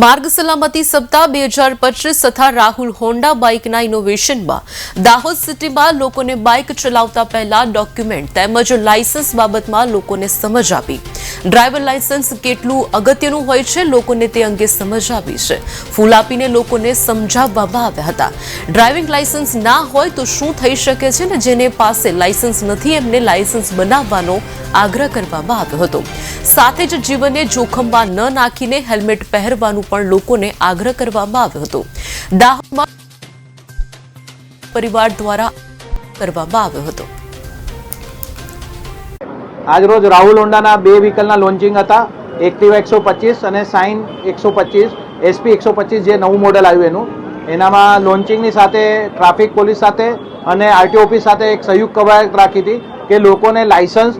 માર્ગ સલામતી સપ્તાહ બે હજાર પચીસ તથા રાહુલ હોન્ડા બાઇકના ઇનોવેશનમાં દાહોદ સિટીમાં લોકોને બાઇક ચલાવતા પહેલા ડોક્યુમેન્ટ તેમજ લાયસન્સ બાબતમાં લોકોને સમજ આપી. ડ્રાઈવર લાયસન્સ કેટલું અગત્યનું હોય છે લોકોને તે અંગે સમજ આપી છે. ફૂલ આપીને લોકોને સમજાવવામાં આવ્યા હતા. ડ્રાઇવિંગ લાયસન્સ ના હોય તો શું થઈ શકે છે ને જેને પાસે લાયસન્સ નથી એમને લાયસન્સ બનાવવાનો આગ્રહ કરવામાં આવ્યો હતો. સાથે જ જીવનને જોખમમાં ન નાખીને હેલ્મેટ પહેરવાનું પણ લોકોને આગ્રહ કરવામાં આવ્યો હતો. દાહોદમાં પરિવાર દ્વારા કરવામાં આવ્યો હતો. આજરોજ રાહુલ હોન્ડાના બે વ્હીકલના લોન્ચિંગ હતા. એક્ટિવા એકસો પચીસ અને સાઇન એકસો પચીસ, એસપી એકસો પચીસ જે નવું મોડલ આવ્યું એનું. એનામાં લોન્ચિંગની સાથે, ટ્રાફિક પોલીસ સાથે અને આરટીઓ ઓફિસ સાથે એક સંયુક્ત કવાયત રાખી હતી કે લોકોને લાયસન્સ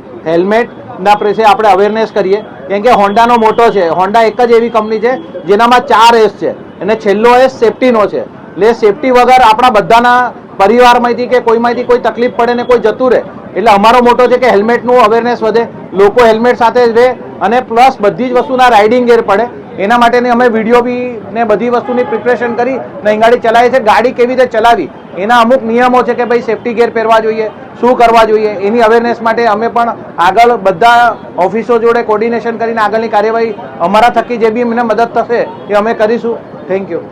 હેલ્મેટના પ્રેસે આપણે અવેરનેસ કરીએ. કેમ કે હોન્ડાનો મોટો છે. હોન્ડા એક જ એવી કંપની છે, જેનામાં ચાર એસ છે. અને છેલ્લો એસ સેફટીનો છે. એટલે સેફટી વગર આપણા બધાના પરિવારમાંથી કે કોઈમાંથી કોઈ તકલીફ પડે ને કોઈ જતું રહે. એટલે અમારો મોટો છે કે હેલ્મેટનું અવેરનેસ વધે. લોકો હેલ્મેટ સાથે જ રહે અને પ્લસ બધી જ વસ્તુના રાઇડિંગ ગેર પડે. એના માટેની અમે વીડિયો બી ને બધી વસ્તુની પ્રિપરેશન કરી ને ગાડી ચલાવી છે ગાડી કેવી રીતે ચલાવી? એના અમુક નિયમો છે કે ભાઈ સેફટી ગેર પહેરવા જોઈએ, શું કરવા જોઈએ, એની અવેરનેસ માટે અમે પણ આગળ બધા ઓફિસો જોડે કોર્ડિનેશન કરીને આગળની કાર્યવાહી અમારા થકી જે બી અમને મદદ થશે એ અમે કરીશું. Thank you